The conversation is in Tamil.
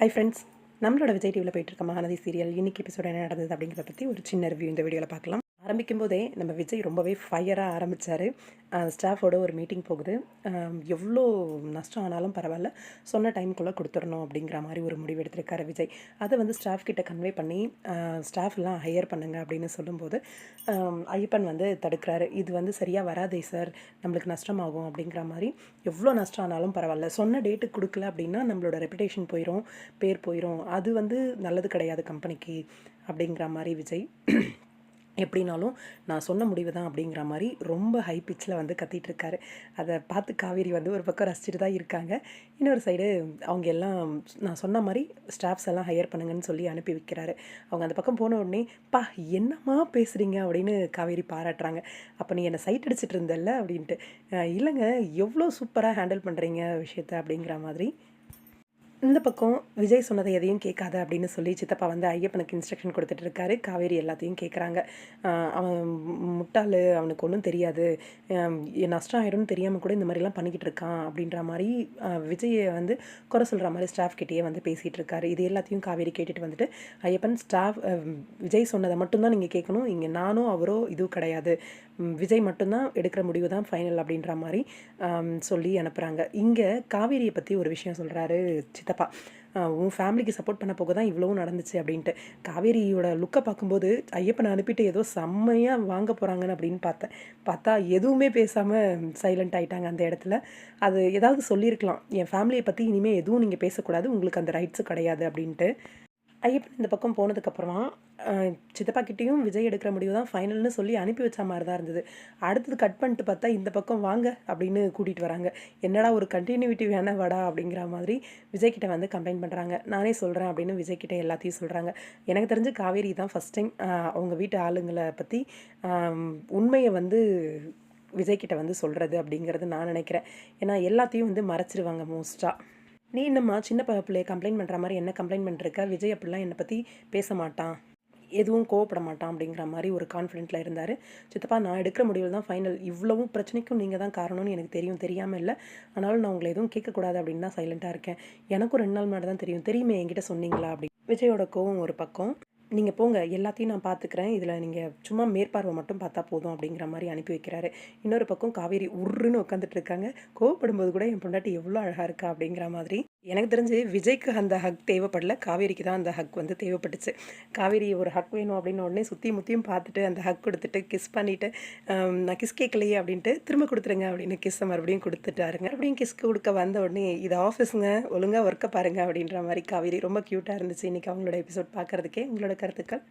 ஹை ஃப்ரெண்ட்ஸ் நம்மளோட விஜய் டிவியில் போயிட்டு இருக்க மகாநதி சீரியல் இன்னைக்கு எபிசோட் என்ன நடந்தது அப்படிங்கிறத பற்றி ஒரு சின்ன ரிவ்யூ இந்த வீடியோவில் பார்க்கலாம். ஆரம்பிக்கும் போதே நம்ம விஜய் ரொம்பவே ஃபயராக ஆரம்பித்தார் ஸ்டாஃபோட ஒரு மீட்டிங் போகுது. எவ்வளோ நஷ்டம் ஆனாலும் பரவாயில்ல. சொன்ன டைமுக்குள்ளே கொடுத்துடணும் அப்படிங்கிற மாதிரி ஒரு முடிவு எடுத்திருக்காரு விஜய். அதை வந்து ஸ்டாஃப் கிட்ட கன்வே பண்ணி ஸ்டாஃப்லாம் ஹையர் பண்ணுங்க அப்படின்னு சொல்லும்போது ஐயப்பன் வந்து தடுக்கிறாரு. இது வந்து சரியாக வராதே சார் நம்மளுக்கு நஷ்டமாகும் அப்படிங்கிற மாதிரி எவ்வளோ நஷ்டம் ஆனாலும் பரவாயில்ல. சொன்ன டேட்டுக்கு கொடுக்கல அப்படின்னா நம்மளோட ரெப்புடேஷன் போயிடும் பேர் போயிடும் அது வந்து நல்லது கிடையாது கம்பெனிக்கு அப்படிங்கிற மாதிரி விஜய் எப்படினாலும் நான் சொன்ன முடிவு தான் அப்படிங்கிற மாதிரி ரொம்ப ஹை பிச்சில் வந்து கத்திட்டு இருக்காரு அதை பார்த்து காவேரி வந்து ஒரு பக்கம் ரசிச்சுட்டு தான் இருக்காங்க. இன்னொரு சைடு அவங்க எல்லாம் நான் சொன்ன மாதிரி ஸ்டாஃப்ஸ் எல்லாம் ஹையர் பண்ணுங்கன்னு சொல்லி அனுப்பி வைக்கிறாரு. அவங்க அந்த பக்கம் போன உடனே பா என்னம்மா பேசுகிறீங்க அப்படின்னு காவேரி பாராட்டுறாங்க. அப்போ நீ என்னை சைட் அடிச்சிட்டு இருந்தல்ல? அப்படின்ட்டு. இல்லைங்க எவ்வளோ சூப்பராக ஹேண்டில் பண்ணுறீங்க விஷயத்த? அப்படிங்கிற மாதிரி இந்த பக்கம் விஜய் சொன்னதை எதையும் கேட்காத அப்படின்னு சொல்லி சித்தப்பா வந்து ஐயப்பனுக்கு இன்ஸ்ட்ரக்ஷன் கொடுத்துட்டு இருக்காரு. காவேரி எல்லாத்தையும் கேட்குறாங்க அவன் முட்டாள் அவனுக்கு ஒன்றும் தெரியாது. நஷ்டம் ஆயிரும்னு தெரியாமல் கூட இந்த மாதிரிலாம் பண்ணிக்கிட்டு இருக்கான் அப்படின்ற மாதிரி விஜயை வந்து குறை சொல்கிற மாதிரி ஸ்டாஃப் கிட்டேயே வந்து பேசிகிட்டு இருக்காரு. இது எல்லாத்தையும் காவேரி கேட்டுட்டு வந்துட்டு ஐயப்பன் ஸ்டாஃப் விஜய் சொன்னதை மட்டும்தான் நீங்கள் கேட்கணும். இங்கே நானும் அவரோ இதுவும் கிடையாது. விஜய் மட்டும்தான் எடுக்கிற முடிவு தான் ஃபைனல் அப்படின்ற மாதிரி சொல்லி அனுப்புகிறாங்க இங்கே காவேரியை பற்றி ஒரு விஷயம் சொல்கிறாரு சித்தப்பா. உன் ஃபேமிலிக்கு சப்போர்ட் பண்ண போக தான் இவ்வளவும் நடந்துச்சு அப்படின்ட்டு. காவேரியோட லுக்கை பார்க்கும்போது ஐயப்பனை அனுப்பிட்டு ஏதோ செம்மையாக வாங்க போகிறாங்கன்னு அப்படின்னு பார்த்தேன். பார்த்தா எதுவுமே பேசாமல் சைலண்ட் ஆகிட்டாங்க அந்த இடத்துல. அது ஏதாவது சொல்லியிருக்கலாம். என் ஃபேமிலியை பற்றி இனிமேல் எதுவும் நீங்கள் பேசக்கூடாது. உங்களுக்கு அந்த ரைட்ஸும் கிடையாது அப்படின்ட்டு. ஐயப்பன் இந்த பக்கம் போனதுக்கப்புறமா அஹ், சித்தப்பா கிட்டேயும் விஜய் எடுக்கிற முடிவு தான் ஃபைனல்னு சொல்லி அனுப்பி வச்ச மாதிரி தான் இருந்தது. அடுத்தது கட் பண்ணிட்டு பார்த்தா இந்த பக்கம் வாங்க அப்படின்னு கூட்டிகிட்டு வராங்க. என்னடா ஒரு கண்டினியூட்டி வேணா வடா அப்படிங்கிற மாதிரி விஜய் கிட்ட வந்து கம்ப்ளைண்ட் பண்ணுறாங்க நானே சொல்கிறேன் அப்படின்னு விஜய் கிட்ட எல்லாத்தையும் சொல்கிறாங்க எனக்கு தெரிஞ்சு காவேரி தான் ஃபஸ்ட் டைம் அவங்க வீட்டு ஆளுங்களை பற்றி உண்மையை வந்து விஜய்கிட்ட வந்து சொல்கிறது அப்படிங்கிறது நான் நினைக்கிறேன். ஏன்னா எல்லாத்தையும் வந்து மறைச்சிருவாங்க மோஸ்ட்டாக நீ என்னம்மா சின்ன பிள்ளைய கம்ப்ளைண்ட் பண்ணுற மாதிரி என்ன கம்ப்ளைண்ட் பண்ணிருக்க விஜய் அப்படிலாம் என்னை பற்றி பேச மாட்டான். எதுவும் கோவப்பட மாட்டான் அப்படிங்கிற மாதிரி ஒரு கான்ஃபிடென்ட்டில் இருந்தார். சித்தப்பா நான் எடுக்கிற முடிவில் தான் ஃபைனல் இவ்வளவும் பிரச்சனைக்கும் நீங்கள் தான் காரணம்னு எனக்கு தெரியும். தெரியாமல் இல்லை. ஆனாலும் நான் உங்களை எதுவும் கேட்கக்கூடாது அப்படின்னு தான் சைலண்ட்டாக இருக்கேன். எனக்கும் ரெண்டு நாள் முன்னாடி தான் தெரியும். தெரியுமே என்கிட்ட சொன்னீங்களா அப்படி? விஜயோட கோவம் ஒரு பக்கம். நீங்கள் போங்க எல்லாத்தையும் நான் பார்த்துக்கிறேன் இதில் நீங்கள் சும்மா மேற்பார்வை மட்டும் பார்த்தா போதும் அப்படிங்கிற மாதிரி அனுப்பி வைக்கிறாரு. இன்னொரு பக்கம் காவேரி உருன்னு உட்காந்துட்டு இருக்காங்க. கோவப்படும்போது கூட என் பொண்டாட்டி எவ்வளோ அழகாக இருக்கா அப்படிங்கிற மாதிரி எனக்கு தெரிஞ்சு விஜய்க்கு அந்த ஹக் தேவைப்படல. காவேரிக்கு தான் அந்த ஹக் வந்து தேவைப்பட்டுச்சு. காவேரி ஒரு ஹக் வேணும் அப்படின்னு உடனே சுற்றி முற்றியும் பார்த்துட்டு அந்த ஹக் கொடுத்துட்டு கிஸ் பண்ணிவிட்டு நான் கிஸ் கேட்கலையே அப்படின்ட்டு திரும்ப கொடுத்துருங்க அப்படின்னு கிஸ்ஸை மறுபடியும் கொடுத்துட்டாருங்க. மறுபடியும் கிஸ் கொடுக்க வந்த உடனே இது ஆஃபீஸுங்க ஒழுங்காக ஒர்க்கை பாருங்க அப்படின்ற மாதிரி காவேரி ரொம்ப க்யூட்டாக இருந்துச்சு. இன்றைக்கி அவங்களோட எபிசோட் பார்க்குறதுக்கே. உங்களோட கருத்துக்கள்?